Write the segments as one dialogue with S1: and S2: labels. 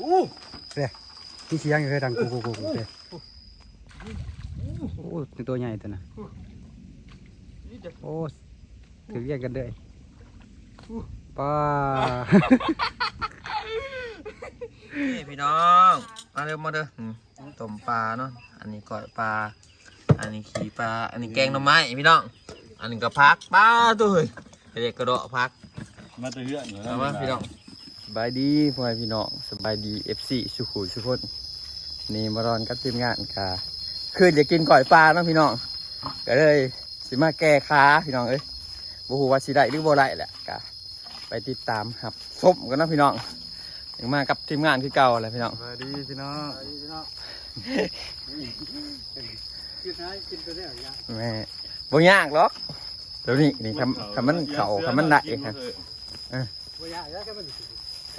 S1: อู้
S2: ที่เสียงเคยดังกูกูกูกูเด้โอ้เป็นตัวใหญ่ตัวน่ะ
S1: นี่จะ
S2: โอ้ถือแยกกันเลยป้า
S1: นี่พี่น้องมาเร็วมาเด้ออืมต้มปลาเนาะอันนี้ก้อยปลา อันนี้ขี่ปลา อันนี้แกงหน่อไม้พี่น้อง อันนี้ก็พักปลาตัวเฮ้ยเด็กกระโดดพัก
S3: มาตัวเยอะอยู่
S1: เอามาพี่น้อง
S2: ส บายดีพ่อแม่พี่น้องสบายดีเอฟซีสุขุมสุขคนนี่มารอนกับทีมงานกาคืนอยากกินก่อยปลาเนาะพี่น้องก็เลยสิมาแก้ค้าพี่น้องเอ้ยบ่ฮู้ว่าสิได้หรือบ่ได้แหละกะไปติดตามครับส้มกันเนาะพี่น้องยังมากับทีมงานคือเก่าแหละพี่น้อง
S3: สวัสดีพี่น้อง
S2: แม่บ่ยากหรอกเดี๋ยวนี้นี่คำคำมันเข่าคำมันได้ครับเ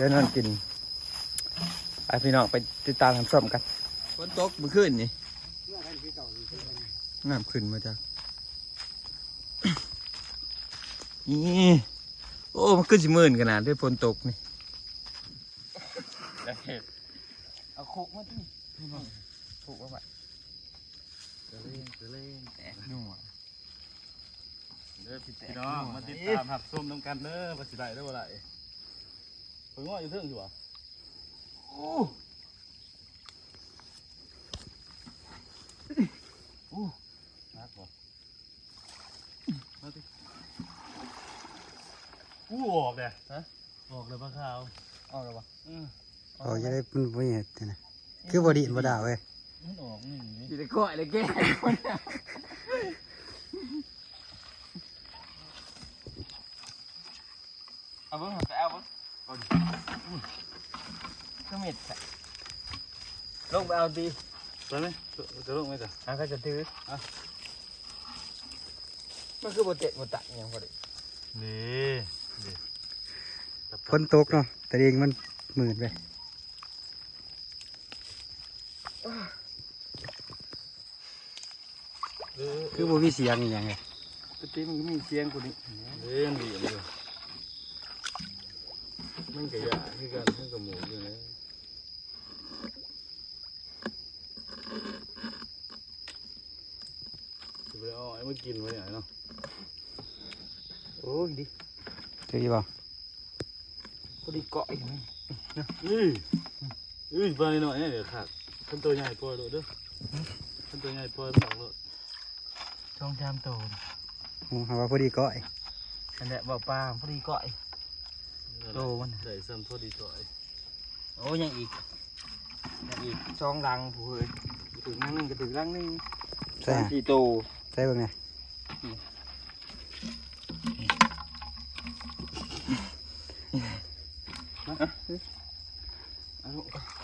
S2: ดี๋ยวนั่นกินไปพี่น้องไปติดตามทำส้มกัน
S1: ฝนตกเมื่อคืนนี่
S2: น้ำขึ้นมาจาก
S1: นี่โอ้มันขึ้นสิหมื่นขนาดด้วยฝนตกนี่
S2: เอาคุกมาที่คุกมาแบบ
S3: พี่น้องมาติดตามหับส้มน้ำกันเด้อว่าสิได้ได้บ่ได้เพิ่ งว่าอยู่เทิงอยู่วะโอ้โอ้นักบ่มาดิอู้ออกเลยฮะออกเลยปลาขาว
S1: เอาเลยปะ
S3: อือ
S2: โอ้ยจะได้มันบ่เห็นนะคือบอดีบ่ด่าเว้ย
S3: มันออกนี่นี่
S1: อยู่ในก้อยเลยแก่คนเอาเบิ้งไปเอาเบิ้ง ก็มิดลงไปเอาดี
S3: ไปไหมจะลงไหมจ๊ะ
S1: อะก็จะถืออะมันคือโบเตะโบตะอย่างพอดี
S3: นี่
S2: ฝนตกเนาะแต่เองมันหมื่นไปคือบ่มีเสียงอหย่างไง
S3: ปกติมันก็มีเสียงกูนี่เล่นดีเลย มันก็ยากคือกันมันก็หมูอยู่นะจะไปเอาไอ้มากินไว้ไหนเนาะ
S1: โอ้ยดิ
S2: ถืออยู่บ่
S1: พอดีเกาะอีกไหม
S3: อื้ออื้อไปหน่อยเนี่ยเดี๋ยวขาดขั้นตัวใหญ่ปล่อยเลยเด้อขั้นตัวใหญ่ปล่อยบอกเลย
S1: ช่องชามโตน
S2: โอ้หาว่าพอดีก้อย
S1: อันเนี้ยบ่อปลาพอดีเกาะอีก โตมัน
S3: ใส่ซ้ำพอดีตัวไอ้
S1: โอ้ยยังอีกยังอีกช่องรังผู้เฮ้ยถึงรังหนึงก็ถึงรังหนึง
S2: ใช่ฮะ
S1: กี่โต
S2: ใช่เบิ่งไง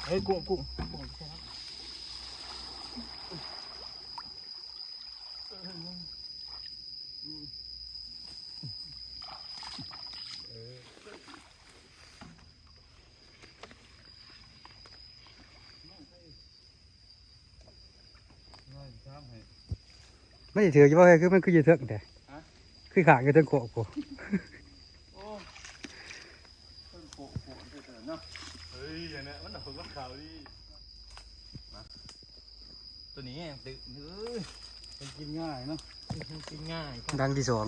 S1: เฮ้ยกุ้งกุ้ง
S2: ไม่ ได้ถืออยู่บ่เฮ้ยคือมันคืออยู่เถิงแต่คือขางอยู่เถิงโคกกู
S3: เฮ้ยอย่างนี้มันหนักกว่าขาวดิ
S1: ตัวนี้ตึกเฮ้ย
S3: มันกินง่ายเนาะ
S1: กินง่าย
S2: ดังที่สอง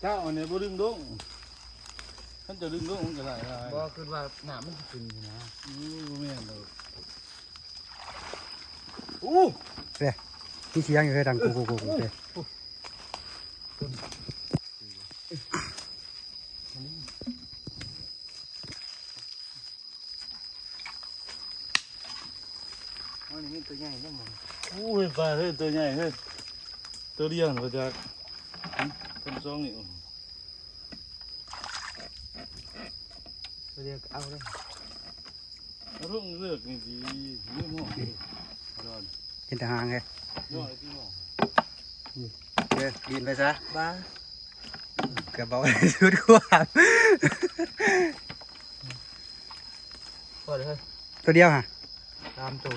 S3: เจ้าอันนี้บ่ดึงดงท่านจะดึงดงมันก็ได้ได้
S1: บ่คือว่าหนามันขึ้นนะ
S3: อู้บ่แม่นดอกอู้
S2: ที่เสียงเคยดังกูกูกูกูเด้
S1: อันนี้ตัวใหญ่เนี่ยมึง
S3: อู้เฮ้ยปลาเฮ้ยตัวใหญ่เฮ้ย ตัวเดียวนะพ่อจักคนสองนี่
S1: ตัวเดียวเอาเลย
S3: เอาลูก เลือกนี่สินี่หม้อรอน
S2: เห็นแต่หางไง
S3: ย่อไอ้ที่หม้อ
S2: เด้อกินไปซะ
S1: บ้า
S2: เกือบบอกว่าชุดความ
S1: พอเลยเฮ้ย
S2: ตัวเดียวฮะ
S1: ตามตัว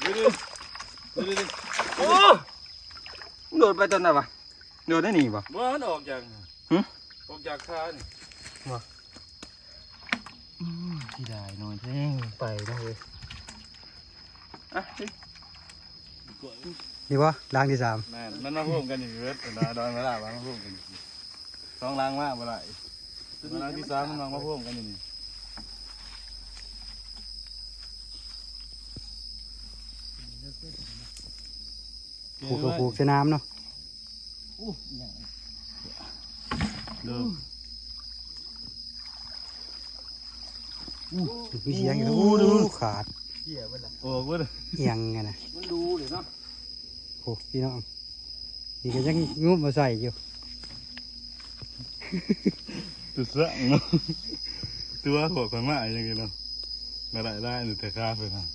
S3: เดี๋ยวดิเดี๋ยวดิ
S2: โอ้โดดไปตอนไหนวะโดดได้หนีบ่
S3: บ่มันออกจาก
S2: หึ
S3: ออกจากคานี่
S2: อืม
S1: ที่ได้นอนแท่งไปนะเว้ย อะ
S2: ดีวะล้างที่สาม
S3: แม่นมันมาพ่วงกันอยู่เวทดอนดอนเวลามาพ่วงกันอยู่สองล้างมากเวลาเวลาที่สามมันมาพ่วงกันอยู่นี่
S2: ปลูกก็ปลูกใส่น้ำเนาะ
S3: เริ่ม
S2: มีเสียงอยู่อู้ดูขาด
S1: เหี้ยเว้ยล่ะ
S3: โอ้เว้ย
S2: เอียงไงนะ
S1: มันดูเลยเนาะ
S2: โอ้พี่น้องนี่ก็ยังงุบมาใส่อยู่
S3: ตัวเสื้อเนาะตัวหัวคนมาอย่างเงี้ยเนาะไม่ได้ได้หรือแต่ข้าไปทาง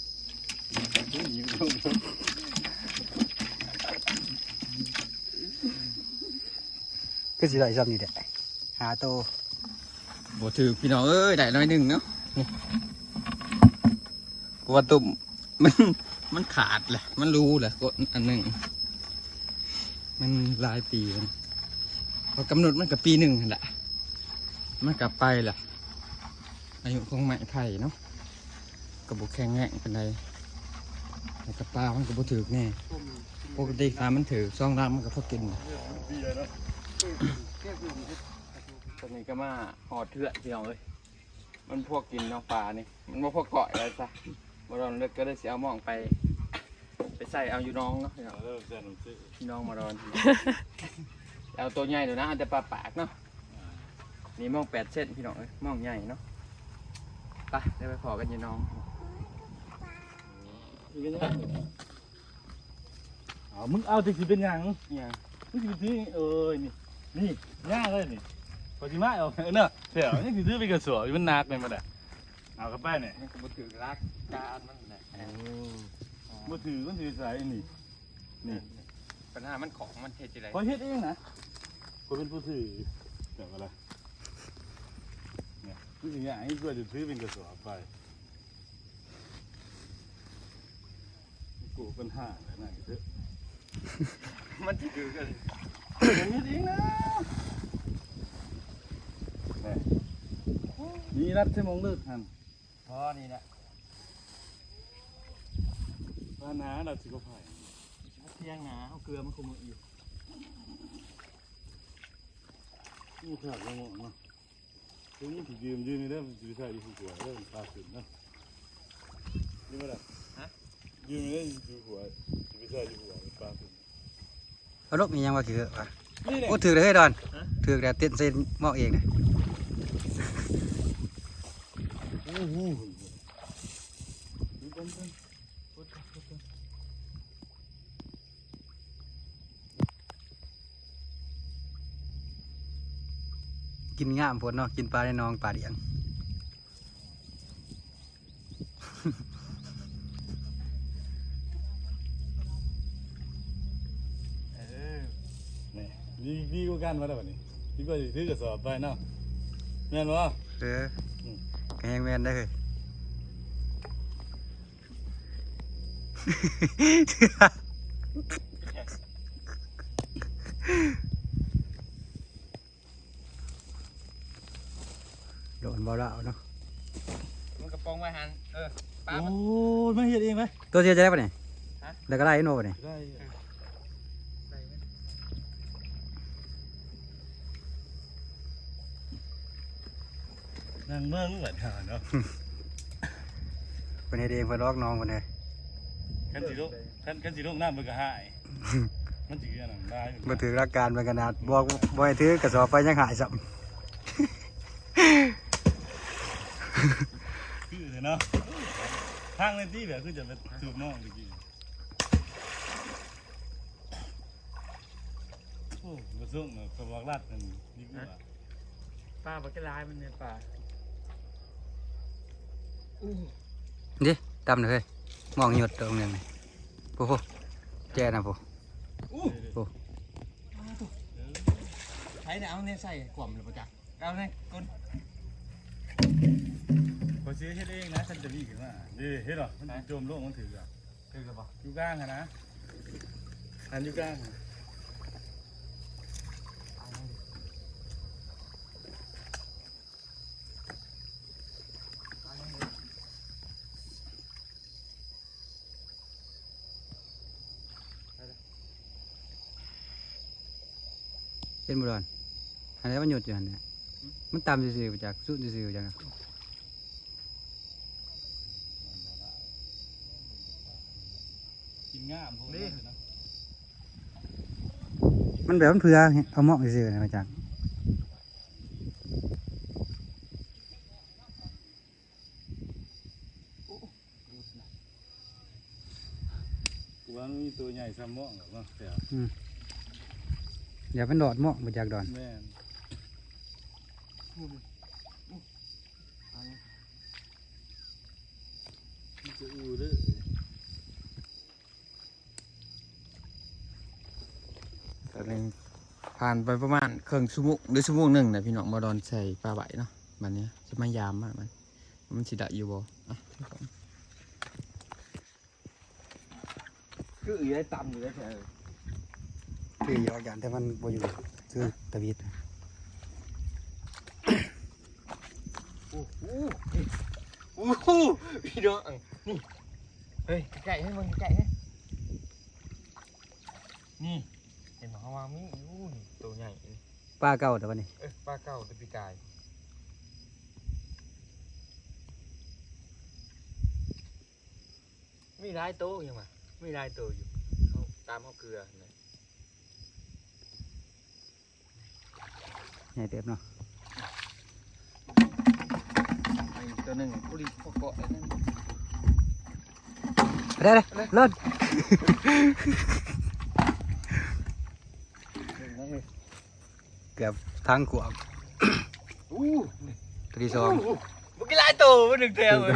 S2: ก็สิได้ซ้ำนี่แหละหาโต
S1: บ่ถือพี่น้องเอ้ยได้น้อยหนึ่งเนาะนี่กู ว่าตุ่มมันมันขาดแหละมันรู้แหละกดอันหนึ่งมันหลายปีมันพอกำหนดมันกับปีหนึ่งนั่นแหละมันกลับไปแหละอายุของไม้ไผ่เนาะกระบุกแข็งแง่งเป็นไรแต่กระปลามันกระบุถือแน่ปกติปลามันถือซองรางมันก็พอกินตอนนี้ก็มาหอดเถื่อนพี่น้องเอ้ยมันพวกกินน้องปลานี่มันมาพวกเกาะอะไรซะ บรอนเลิกก็เลยเสียเอาหมองไป ไปใส่เอาอยู่น้องเนาะพี่น้อง
S3: เริ่มเส้นซื้อ
S1: พี่น้องมารอนเอาตัวใหญ่เดี๋ยวนะเอาแต่ปลาปากเนาะนี่หมองแปดเส้นพี่น้องเอ้ยหมองใหญ่เนาะไปเดี๋ยวไปขอกันอยี่น้อง
S3: เอามึงเอาที่สิเป็นยัง
S1: เนี่ย
S3: มึงสิที่เอ้ยนี่นี่ย่างเลยนี่ปฏิมาเอาเนาะเดี๋ยวนี่สิซื้อไปกระสอบมันหนักเลยมาเด้อ เอากลับไปเนี่ย
S1: มันก็บ่ถือรักการมันแหละ
S3: มือถือมันถือสายนี่นี่
S1: ปัญหามันของมันเทจิไร
S3: พอเฮ็ดเองนะคนเป็นผู้ถือแต่อะไรเนี่ยผู้ถืออย่างนี้ก็จะถือเป็นกระสอบไปกูเป็นห้าแล้วนะเถอะ
S1: มันถือกัน
S3: ผมเฮ็ดเองนะนี่มีรัดใช่มองเลิกหัน
S1: พอนี่แหละ
S3: ป้านาเราสิก็ไผ่
S1: เที่ยงหนาเอาเกลือมันคุมอีก
S3: นี่ขาดแล้วมั้งเนาะถึงถูกยืมยืมนี่ได้มันจะใส่อยู่หัวได้มันตาขึ้นนะนี่มาละยืมนี่ได้อยู่หัวจะไปใส่อยู่หัวมันตาขึ้น
S2: เอาลบมียังว่าคือวะ
S3: นี่แหละ
S2: โอ้ถือเลยเฮ้ยดอนถือแต่เต้นเส้นหมอกเองนะ
S3: โอ้โหดู กันกัน
S2: กินง่ามพดเนาะกินปลาในหนองปลาเดียง
S3: นี่ดีดีกว่ากันมาแล้วบัดนี้ดีกว่าสิถือกระสอบไปเนาะแม่นบ่
S2: เออ แกงแมนได้เลยโดนบ่แล้วเนาะ
S1: มันกระปองไว้หันเออปลา
S3: โอ้
S1: มัน
S3: ยมาเฮ็ดเองไหม
S2: ตัวเสียจะได้ปะเนี่ย
S1: ฮะ
S2: แล้วก็ได้โน่ปะเนี่ย
S3: ได้ นางเมืองเหมือนหาเนาะ
S2: เป็นเฮ็ดเองเพื่อลอกน้องคนเลย
S3: คันสิลงคันคันสิลงน้ำมันก็หาย มันสิอันนั้นได้อยู่
S2: มาถือรักการเป็นขนาดบอกบ่ให้ถือกระสอบไปยังหายสับ
S3: คือเลยเนาะทางในที่แบบคือจะไปสูบน้องตะกี้โอ้มาส่งเนาะกระบอกลาดนั่นดีกว่า
S1: ปลาปลากระลายมันเนี่ยปลา
S2: ดิตำเลยมองหยดตรงนึงนี่โอ้โหแจ้นะโห
S1: ใช้เนี่ยเอาเนี่ยใส่กล่อมเลยปะจ๊ะเอาเนี่ยก้น
S3: พอซื้อเฮ็ดเองนะฉันจะมีขึ้นมาดีเฮ็ดหรอมันสิจมลงมันถืออะ
S1: คือกับปะ
S3: อยู่กลางอะนะอันอยู่กลางอะ
S2: ห็นบ่ดอนอันนี้มันหยุดอยู่หั่นเนี่ยมันตามซื่อๆไปจากสุดซื่อๆจังนะ
S3: กินง่ามพวกนี้นะ
S2: มันแบบมันเพื่อเอาเหมาะซื่อๆนะมาจาก
S3: กูว่ามันมีตัวใหญ่ซ้ำหม้องหรอกเนาะแต่
S2: อย่าเป็นดอดเหมาะมาจากดอน
S3: แม่นมันจะอูเด้อ
S1: ตอนนี้ผ่านไปประมาณครึ่งชั่วโมงหรือชั่วโมงหนึ่งนะพี่น้องมาดอนใส่ปลาไหวเนาะมันเนี้ยจะมายามมากมัน มันสิได้อยู่บ่อะคืออยู่ได้ต่ำอยู่ได้แค่
S2: คืออยู่อย่างแต่มันบ่อยู่คือตะวิด
S1: โอ้โหโอ้โหพี่น้องนี่เฮ้ยไก่ให้มึงไก่ให้นี่เห็นไหมเขาว่ามีอู้นี่ตัวใหญ่นี่
S2: ป้าเก่าแต่วันนี้
S1: เอ้ยปลาเก่าตัวปีกายมีหลายโตวยังมามีหลายโตวอยู่เขาตามเขาเกลือนะ
S2: ใหญ่เต็มเนาะ
S1: ไอ้ตัวหนึ่งกุลิพวกเกาะไอ้นั่น
S2: ได้เลยเลิศเกือบทั้งขวบ
S1: อู้
S2: ตัวที่สอง
S1: มันกี่หลายตัวมันหนึ่งแถวเลย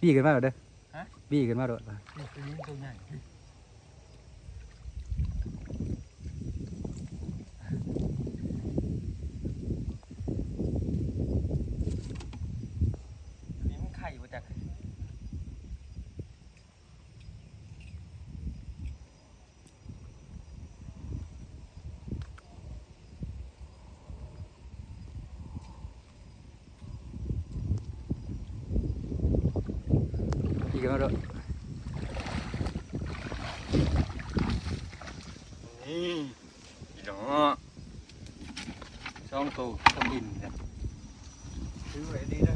S2: บี้ขึ้นมาเด้อ
S1: ฮะ
S2: บี้ขึ้นมาโดด
S1: นี่ตัวนี้ตัวใหญ่นี่มันไข่มาจาก
S2: บี้ขึ้นมาโดด
S1: นี่พี่น้องช่องตัวทำดินเนี่ยซื้อไว้ดีนะ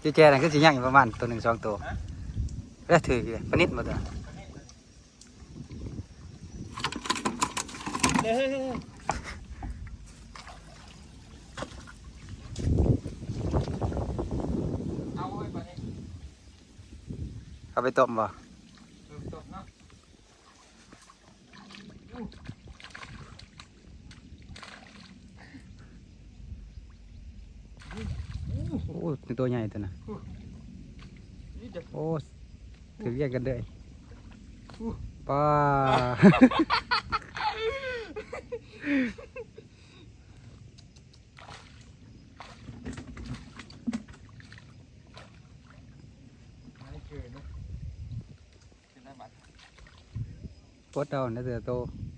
S2: เจ๊แจนั่นก็สิย่างอยู่ประมาณตัวหนึ่งสองตัวแล้วถืออยู่เลยปนิดหมดอะ
S1: เฮ้ย เอาไว้ปะเนี่ย
S2: เอา ไปต้มบ่
S1: เติมตบเนาะ
S2: โอ้เป็นตัวใหญ่ตัวน่ะ
S1: นี่เดี๋ยว
S2: โอ้ถือแยกกันเลยป้า
S1: ไม่เกินเนาะเป็นไรบัตร
S2: ปดเอานะเสือโต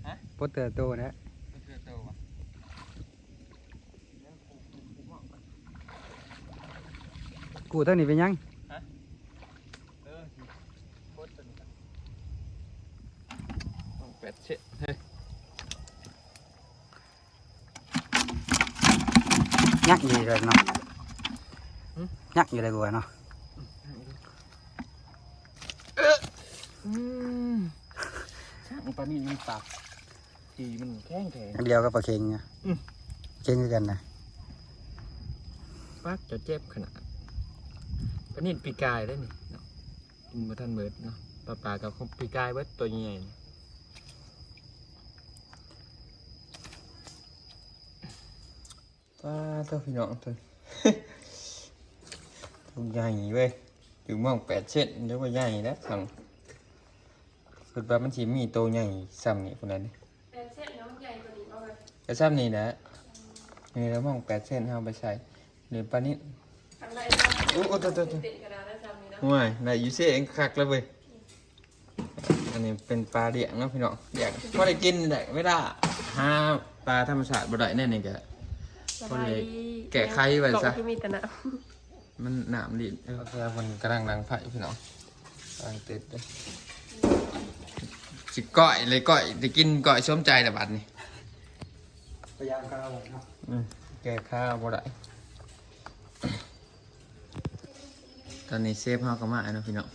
S1: ฮะ
S2: ปดเสือโตนะ
S1: ไม่เกินเตาวะ
S2: กูเท่านี้เป็นยัง
S1: เออโคตรตึงกันต้องแปดเช็ดเฮ้ย
S2: ยักอยู่เลยเนาะยักอยู่เลยกูว่าเนาะ
S1: อืม ช่างปลานี่มันปากทีมันแข็งแข็ง
S2: อันเดียวกับปลาเค็งเนี่ย
S1: อืม
S2: เค็งคือกันนะ
S1: ปากจะเจ็บขนาดปลานี่ปีกายได้นี่เนาะกินมาทันเบิดเนาะปลาปลากับของปีกายเบิดตัวใหญ่ๆนี่ปลาตัวพี่น้องตัวตัวใหญ่เว้ยอยู่มองแปดเส้นเดี๋ยวว่าใหญ่แล้วทาง คือว่ามันสิมีตัวใหญ่ซ้ำนี่คนนั้นนี่
S4: เป็นเส้นน้ำใหญ่กว่านี้เอาเลย
S1: ก็ซ้ำนี่แหละนี่แล้วมองแปดเส้นเอาไปใส่หรือปลานิด
S4: อะไร
S1: โอ้โอ้ตัวตัวตัว
S4: ติดกระดาษได้ซ้ำนี้นะ
S1: ห่วยได้อยูเซ่เองคักแล้วเว้ยอันนี้เป็นปลาเดี่ยงเนาะพี่น้องเดี่ยงพอได้กินได้ไม่ได้หาปลาธรรมชาติบ่ได้แน่นี่ก็
S4: สบายดี
S1: แกะไข่ไว้ซะ
S4: กล่องที่มีแต่น้
S1: มันหนามดินเออแล้วมันกำลังดังไผ่พี่น้องกำลังติดเลย สิก้อยเลยก้อยจะกินก้อยส้มใจแต่บัดนี้
S2: พยายามกันเอาเนาะ
S1: อืมแก้ข้าวบ่ได้ตอนนี้เซฟเฮาก็มาเนาะพี่น้อง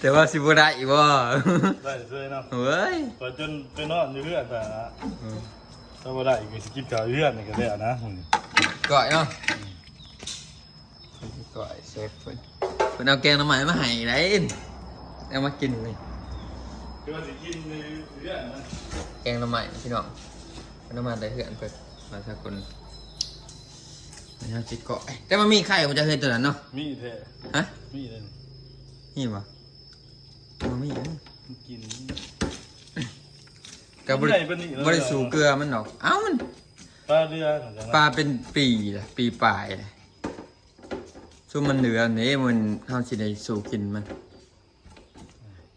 S1: แต่ว่าสิบ่ได้อีกบ่
S3: ได้เลยเนาะ
S1: เฮ้ย
S3: พอจนไปนอนอยู่เรื่อยแต่ถ้าบ่ได้ก็สิกินข้าวอยู่เรื่อยนี่ก็ได้อะนะ
S1: ก้อยเนาะก้อยเซฟเพิ่นเพิ่นเอาแกงหน้ำใหม่มาให้ได้เอามากินนี่
S3: คือว่าสิกินอยู่เรื่อยนะ
S1: แกงหน้ำใหม่พี่น้องเพิ่นเอามาได้เฮือนเพิ่นมาสักคนนะครับจิก้อยแต่มันมีไข่มันจะเฮ็ดตัวนั้นเนาะ
S3: มีแท้
S1: ฮะ
S3: มีเลย
S1: นี่บ่มันมีอัน
S3: กิน
S1: ก็บ่
S3: ให
S1: ได้
S3: ญ่ปานนี้เลย
S1: บ่ได้สู่เกลือมันดอกเอ้ามัน
S3: ปลาเรือของจังหวัด
S1: ปลาเป็นปีละปีปลายเลยช่วงมันเหลือนี่มันเฮาสิได้สู่กินมัน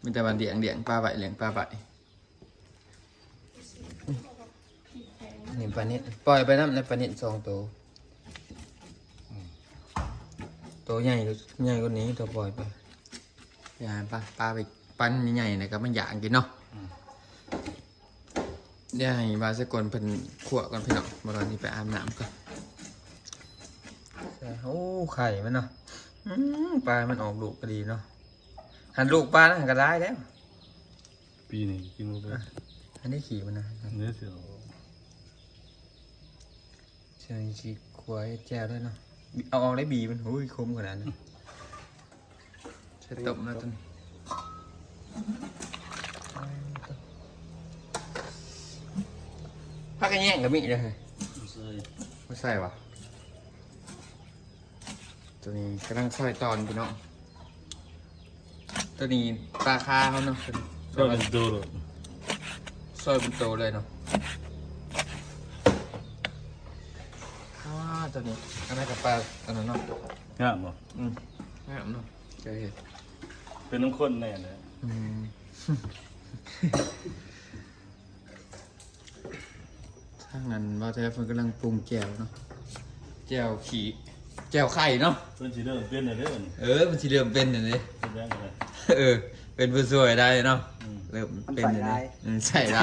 S1: มีแต่วันเลี้ยงเลี้ยงปลาไว้เลี้ยงปลาไว้นี่ปลานิดปล่อยไปน้ำในปลานิดสองตัวตัวใหญ่ใหญ่กว่านี้ตัวปล่อยไปอย่าปลาปลาไปปั้นใหญ่ๆนะครับมันอยากกินเนาะเดี๋ยวให้บาสกลเป็นขวก่อนพี่น้องมาตอนนี้ไปอาบน้ำก่อนโอ้ไข่มันเนาะปลามันออกลูกก็ดีเนาะ หันลูกปลานะหันก็ได้แล้ว
S3: ปีนี้กินบ่ได้
S1: อันนี้ขี่มันนะ
S3: เนื้อเสือ
S1: เชิญชีขวายแจวด้วยเนาะบีเอาออกได้บีมันโอ้ยคมขนาดนั้นใช้ตบนะต้นพักกันแย่งกับมีเลยไม่ใส่วะตัวนี้กำลังซอยตอนพี่น้อง ตัวนี้ปลาคาเขาเนาะเป็น
S3: ก็เป็นโดโด
S1: ซอยเป็นโตเลยเนาะอ่าตัวนี้อันนั้นกับปลาอันนั้นเนาะ
S3: งามบ่
S1: อืมงามเนาะเจอเห็ด
S3: เป็นน้ำข้นแน่เลย
S1: อืมทางนั้นว่าแต่เพิ่นกำลังปรุงแจ่วเนาะแจ่วขี่แจ่วไข่เนาะ
S3: เพิ่นสิเริ่มเปลี่ยนได้เด้อนี่
S1: เออมันสิเริ่มเป็นอย่างนี้
S3: เป็นแบงค์เลย
S1: เออ เป็นผู้สวยได้เนาะ
S3: อืม
S1: เริ่มเป็นอย่างนี้อืมใส่ได้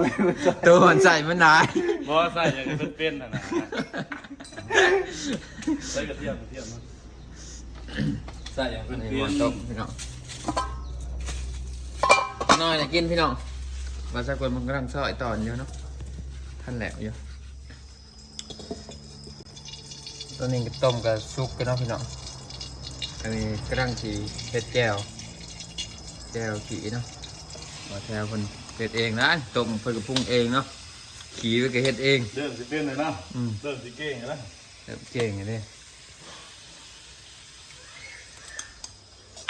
S2: ไม่รู้จะ
S1: ตัวมันใส่มันได้
S3: บ่ใส่อย่างนี้เพิ่นเป็นน่ะนะใส่กระเทียมกระเทียมเนาะใส่อย่างเพิ่น
S1: นี่
S3: เปลี่ย
S1: มันนต้มพี่น้องน้อยนะกินพี่น้องมาสักคนมันกำลังซอยตอนอยู่เนาะท่านแหลมอยู่ตัวนี้ก็ต้มกับซุปกันเนาะพี่น้องอันนี้กำลังสีเผ็ดแก้ว แก้วขี่เนาะมาแถวคนเผ็ดเองนะต้มเพิ่นก็ปรุงเองเนาะขี่ไปก็เฮ็ดเอง
S3: เริ่มสิเป็นเลยเนาะ
S1: อืม
S3: เริ่มสิเก่งแล้ว
S1: แบบเก่งอย่างนี้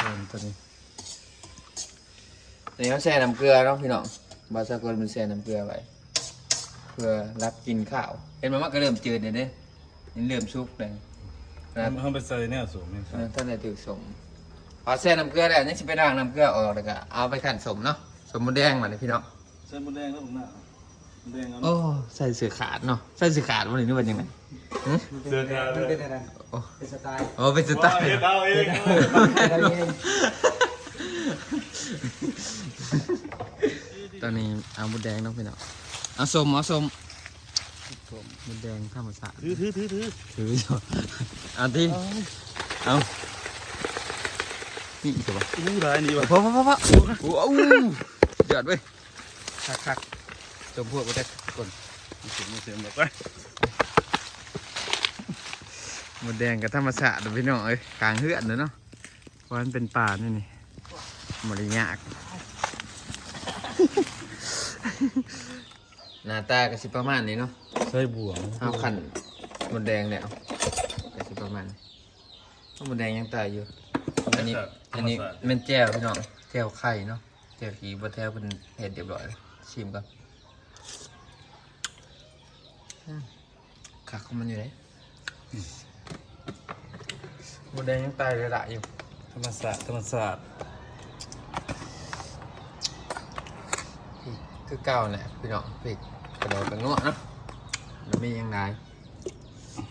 S1: เริ่มตัวนี้นี่เขาแช่น้ำเกลือเนาะพี่น้องบาสกุลมันแช่น้ำเกลือไว้เพื่อรับกินข้าว เห็นไหมมันก็เริ่มจืดเนี่ยเด้นี่เริ่มซุกเลยนะ
S3: เฮาไปใส่แนวสูงนี่ครับ
S1: ท่านได้ถือสม พอแช่น้ำเกลือแล้วนี่จะไปล้างน้ำเกลือออกแล้วก็เอาไปขันสมเนาะสมมดแดงมาเลยพี่น้อง
S3: ใส่หมดแดงแล้วผมน่ะหมดแดงเอา
S1: โอ้ใส่เสื้อขาดเนาะใส่เสื้อขาดวันนี้นี่วันยังไงหึ
S3: เสื้อขาวเล
S2: มัน
S3: ย
S2: เป็นอะไร
S1: โอ้
S2: เป็นสไตล์
S1: โอ้เป็นสไตล์
S3: เฮ็ดเอาเอง
S2: กันเอง
S1: ตอนนี้เอาหมดแดงเนาะพี่น้องเอาสมเอาสมหมดแดงธรรมศาสตร์
S3: ถือถือถือถือ
S1: ถืออยู่เอาที่เอา นี่ถูกปะ
S3: อู้หลายนี่ว่ะ
S1: พอพอพอพอโอ้โหเดือดเว้ยคักคักจมพวกไปได้ก่อน
S3: เสียงเสียงแบบไป
S1: หมดแดงกับธรรมศาสตร์เด้อพี่น้องเอ้ยกลางเฮือนเด้อเนาะเพราะมันเป็นป่านี่นี่หมดยากหน้าตาก็สิประมาณนี้เนาะ
S3: ใส่บวง
S1: เอาขันหมดแดงเนี่ยเอาก็สิประมาณนี้เพราะหมดแดงยังตายอยู่อั นนี้ อันนี้แมันแจ่วพี่น้องแจ่วไข่เนาะแจ่วขีบะแทวเป็นเห็ดเรียบร้อยแล้วชิมก่อนอืมขาของมันอยู่ไหนหมดแดงยังตายเลยละอยู่
S3: ธรรมศาสตร์ธรรมศาสตร์
S1: คือเก่าเนี่ยพี่น้องพริกกระโดดกระงวเนาะแล้วมียังไง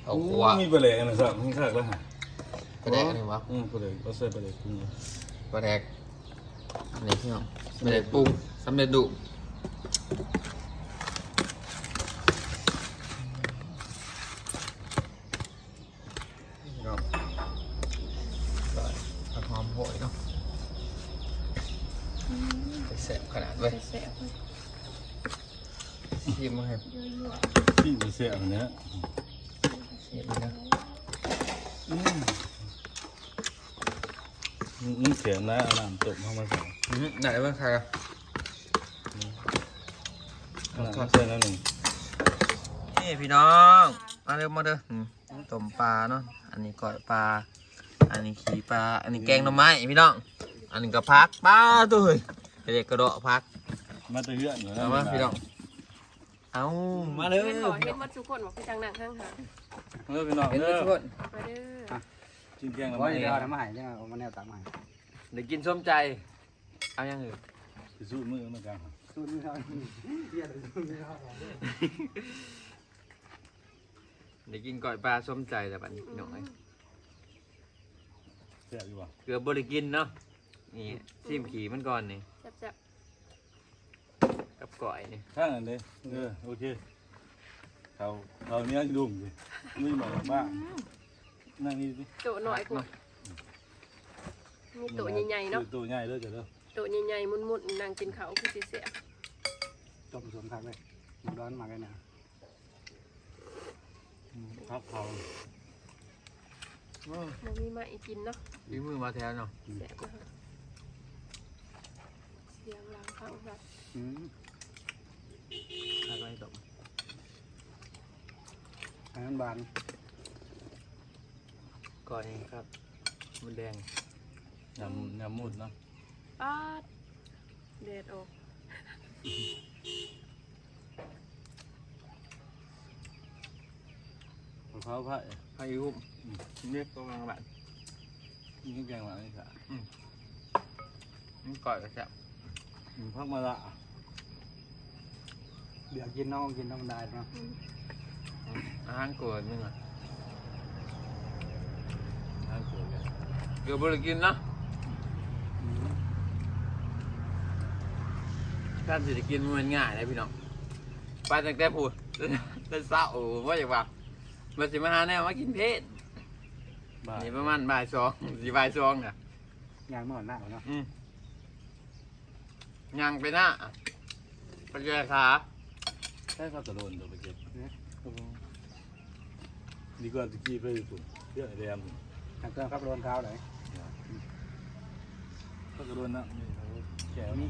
S1: เอาหัว
S3: มีปลาแหลกนะครับมีข้าวแล้วฮะ
S1: กระแดกอันนี้วะ
S3: อืมปลาแหลกก็ใส่ปลาแหลกปรุง
S1: กระแดกอันนี้พี่น้องไม่ได้ปรุงสำเร็จรูปพี่น้องผักหอมโหยเนาะแสบขนาดเว้ย
S4: แซ่บ
S1: ชิมมาให้
S3: ที่มีเสียอันเนี้ย
S1: ชิมนะ
S3: มึงเขียนนะเอาน้ำตกเข้ามาใส่
S1: อื้อหือไหนบ้างใครอะ
S3: เอาน้ำใส่แล้วหนึ่ง
S1: นี่พี่น้องมาเร็วมาเด้ออืมต้มปลาเนาะอันนี้ก้อยปลา อันนี้ขี่ปลา อันนี้แกงหน่อไม้พี่น้อง อันนี้ก็พักปลาตัวเฮ้ยเด็กกระโดดพัก
S3: มาแตะเหือนเหรอ
S1: เอามาพี่น้องเอามาเลย
S4: เห็นบอกเห็นหมดทุกคนบอกพี่จังหนังข้างหา
S3: เออพี่น้อง
S1: เห็น
S3: เด้
S1: ทุ
S3: อก
S1: คน
S4: มาเด้อ
S3: กินแกง
S2: โอ้
S3: น้ำ
S2: ย
S3: มัน
S2: เดี๋ยวเอาน้ำมาให้จังเอามาแนวตามมาให้
S1: เดี๋ยวกินส้มใจ เอายังอื่น
S3: สิสู้มือเหมือนกัน
S2: สูตรนี้เอาเหี้ยเลยสูตรนี้เอา
S1: เดี๋ยวกินก้อยปลาส้มใจแต่บัดนี้พี่น้องเอ้ย
S3: เสียอยู่ป่ะ
S1: เกือบบริกินเนาะนี่ซิมขี่มันก่อนนี่
S4: แซ่บ
S1: กับก้อยนี่
S3: ข้างอันนี้เออโอเคเขาเขาเนี้ยดุ่มสิไม่เหมือนบ้าน นั่งนี่สิ
S4: ๆโตหน่อยกูมีโตใหญ่ๆเนาะ
S3: ตัวใหญ่เลยจ้ะเด้อ
S4: โตใหญ่ๆมุนๆนั่งกินข้าวคือสิแซ่บ
S2: ต้มสวมคักเลยมันร้อนมากเลยนะ
S3: ครับเขา
S4: บ่มีมาอีกกินเนาะ
S1: ฝีมือมาแทนเนาะ
S4: แซ่บนะคะเสียงล้างข้างครับ
S2: อืม
S1: พักไว้ตก
S2: อันนั้นบาน
S1: ก้อยนี่ครับมันแดง
S3: ยำยำมุดเนาะ
S4: ปาดเด็ดออก
S3: มะพร้าวไผ่
S1: พายุหุ้มเรียกตัวกลางบ้าน
S3: นี่แกงอะไรค่ะ
S1: นี่ก้อยก็แซ่บ
S3: พักมาละ
S2: เดี๋ยวกินน้องกินน้องได้เนาะ
S1: อาหารเกิดนี่ไง
S3: ทานเกลือกัน
S1: เกือบบริกินเนาะ
S2: อืม
S1: การสิจะกินมันง่ายเลยพี่น้องไปตั้งแต่พูดแต่เศร้าว่าอย่างว่ามันสิมาหาแน่มากินเพชร
S3: บ้า
S1: นี่ประมาณบ่ายสองสี่บ่ายสองเนี่ย
S2: ยางมันอ่อนหน้าเนาะ
S1: อืมยังไปหน้าไปแย่ขา
S3: ใช่ครับตะโดนตัวไปเก็บดีกว่าตะกี้ไปญี่ปุ่นเยอะแรม
S2: ทางเครื่องครับโดนเท้าไหน
S3: ก็ตะโดนนะนี่เขาแก้วนี่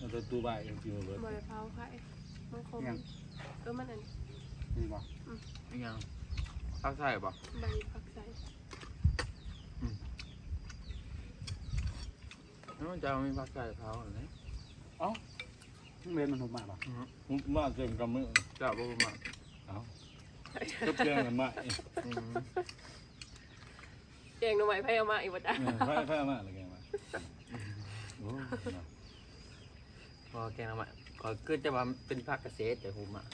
S3: มันจะตู้ใบจริงๆเลย
S4: บ่ได้เผาไข่มันคมเออมันอัน
S2: นี่บ่
S1: ยังเข้าใส่ป่ะ
S4: ใบผักใส่
S1: แล้วมันจะเอามีผักใส่เท้าหรือไง
S2: เวนมันหุบมากป่ะ
S3: ผมมาเต็มกำมือ
S1: เจ้าบ่มา
S3: ก็แกงกันมา
S1: อืม
S4: แกงหน่อไม้ไผเอามาอีกบ่จ้ะ
S3: ไฟไฟมาอะไรแกงมาโอ้
S1: พอแกงน้ำมันขอขึ้นจะว่าเป็นผักเกษตรแต่ผมอะ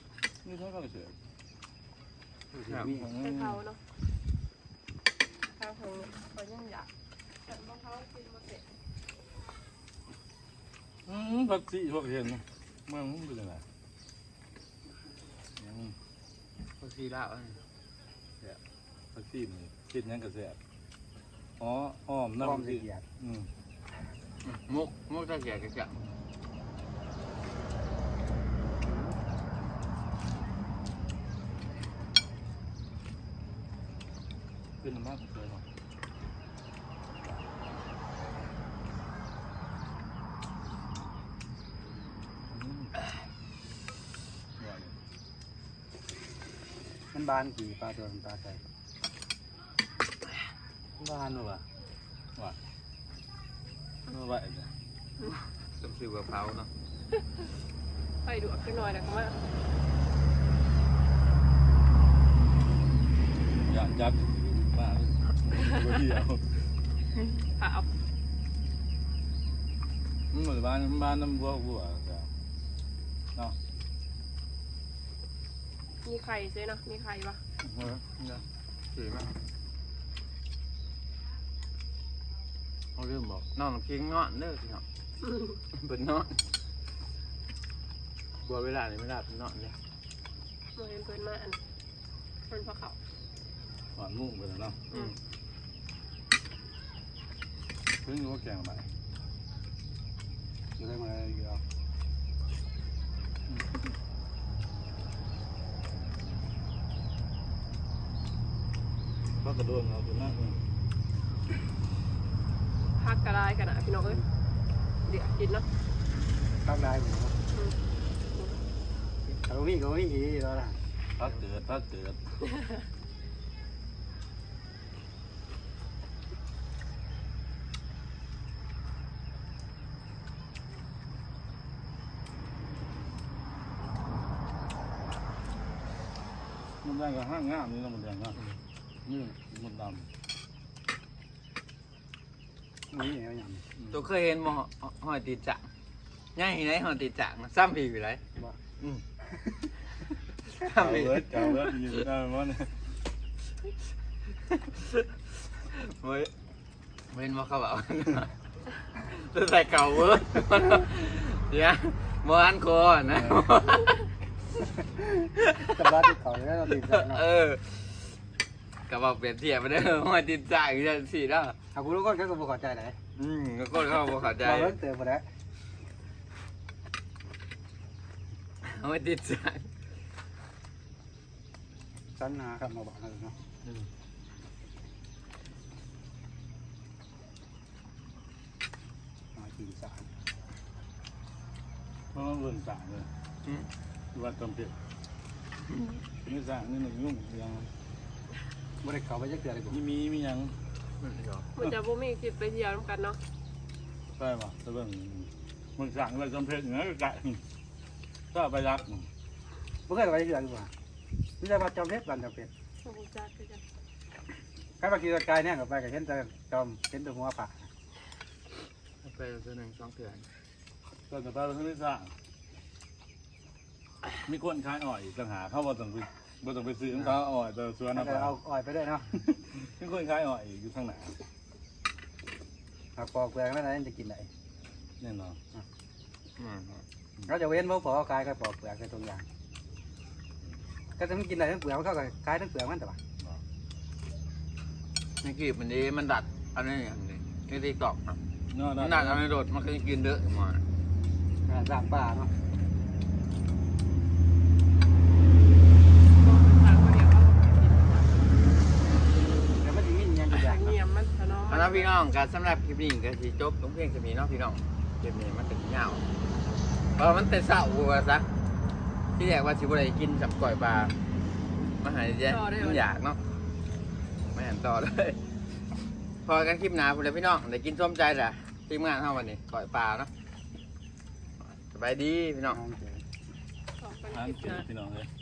S3: นี่เขาก็เฉย
S1: ครับ
S2: นี่
S4: ไปเผาเนาะเผาเพิ่งเขายังอยากแต่บ่เผากินบ่เสร็จ
S3: อืมผักชีพวกเห็น มันเป็นยังไง
S1: ผักชีลาวอันนี้
S3: ผักชีนี่คิดยังกระแสอ๋ออ้อม
S2: น้ำ
S3: น้ำ
S2: มัน
S3: ชี
S2: เกียด
S3: อืม
S1: อืมมุกมุกตะเกียบกระจับ
S3: เป็นมากเลยเนาะว่าเลย
S2: มัน บ้านกี่ปลาตัวปลาใส่
S3: บ้านหรอวะว่าไม่ไหวจ้ะ
S1: ต้องซื้อมะเพราเนาะ
S4: ไปดูอักหน่อยแล้วก็มา
S3: อยากจับมาตัวเดียว
S4: เผา
S3: มันเหมือนบ้านบ้านน้ำบัวบัวจ้ะเนาะ
S4: มีไข่เซ่เนาะ มีไข่ปะ
S1: เออเนี่ยสีมากเขาเริ่มบอกน้องคิงเงาะเด้อพี่น้องเป็นเงาะบัวเวลานี่ไม่ได้เป็นเงาะเนี่ย
S4: โมเห็นเพิ่นมาอันมันพอเขา
S3: หวานมุ่งไปแล้วเนาะ
S4: อืม
S3: เพิ่งรู้ว่าแกงอะไรจะได้มาอีกแล้ว ก็กระโดดเอาตัวนั้น
S4: พักกระไรกันนะพี่น้องเอ้ยเดี๋ยวกินเนาะ
S2: ข้างได้หมด
S4: อืม
S2: เขาวิ่งเขาวิ่งอีแล้วล่ะ
S3: พักเกิดพักเกิดมันได้กับห้างงามนี่เนาะมันแดงเนาะ นี่มันดำ
S2: นี่เอาอย่าง
S1: ตัวเคยเห็นมอหอยตีจักง่ายไหนหอยตีจักนะซ้ำผีอยู่ไรอืม
S3: เก่า
S1: ซ้ำผี
S3: เลยเก่าเลยอยู่ได้ไหมวะเนี่ย
S1: เว้ยเว้นว่าเขาบอกตัวใส่เก่าเว้ยเนี่ยมอันโคนะ
S2: ตำรานที่เขาแล้วเราติดใจเนาะ
S1: เออ กับบอกเปรียบเทียบไปเด้อหอยตีจักอยู่จังสี่เนาะ
S2: เอาคุณรู้ก็แค่ก็บอกเข้าใจไหน
S1: อืมก็คนเขาบอกเข้าใจ
S2: บอกเลิกเตือนหมดแล้ว
S1: หอยตีจัก
S2: สันหาคำมาบอกเลยเนาะมากินสาร
S3: เพราะมันเบิ่งสางเลย
S1: อืม
S3: ว่าจำเป็นนี่สางนี่หนึ่งยุ่งยัง
S2: บริเขาไปยักเตือนเลยผม
S3: นี่มีมียัง
S4: มันจะบ่มีคลิปไปเที่ยวน้ำกันเนาะ
S3: ใช่ป่ะจะเบิ่งมันสางอะไรจำเป็นอย่างนั้นก็ไก่ก็ไปรัก
S2: ไม่เคยไปยักเตือนดีกว่าไม่ใช่ว่าจอมเพชรบันจอมเพชร
S4: โอ้โหจ้าคือกัน
S2: ใครมากินกายเนี่ยกับไปกับเห็นแต่จอมเห็นแต่หัวผ่า
S1: ไปตัวหนึ่งสองเถื่อน
S3: ก็จะไปทางนี้สางมีคนขายอ่อยต่างหากเขาบอกต้องไป บ่ต้องไปซื้อของเขาอ่อยแต่สวน
S2: แล้ว
S3: นะ
S2: ก็
S3: ครั
S2: เอา
S3: บ
S2: อ่อยไปด้วยเนาะ
S3: มีคนขายอ่อยอยู่ทางไหน
S2: หากปอกเปลือกแล้วนั่นจะกินไหน
S3: แน่นอน
S1: อืม
S2: เราจะเว้นเพราะปอกกายก็ปอกเปลือกในตรงอย่าง ก็จะมันกินอะไรทั้งเปลือกมันเข้ากับกายทั้งเปลือกมันแต่ว่า
S1: นี่กีบมันดีมันดัดอันนี้อย่างนี้นี่ตีกรอกครับ
S3: เนาะ
S1: มันดัดอันนี้โดดมันเคยกินเด้อมา
S2: อ่าสามป่าเนาะ
S4: ทางก็เดี๋ยวเอาไปกิน
S2: แต่มันจะมีอย่างอยู่อ
S4: ทา
S2: ย่าง ง
S4: เงียบมั นถนอม
S1: เอาละพี่น้องการสำหรับคลิปนี้ก็สิจบลงเพียงจะมีเนาะพี่น้องคลิปนี้มันเป็นยาวเพราะมันเป็นเศร้าว่าซะที่แรกว่าสิบ่ได้กินสับก่อยปลามาหาเจ๊มันอยากเนาะไม่เห็นต่อเลยพอกันคลิปหน้าพุ่นเลยพี่น้องได้กินส้มใจจ้ะทีมงานเฮาวันนี้ก่อยปลาเนาะสบายดีพี่น้อง
S4: ออกไป
S3: ทาน
S4: คลิป
S3: เก็บ
S4: นะ
S3: พี่น้องเลย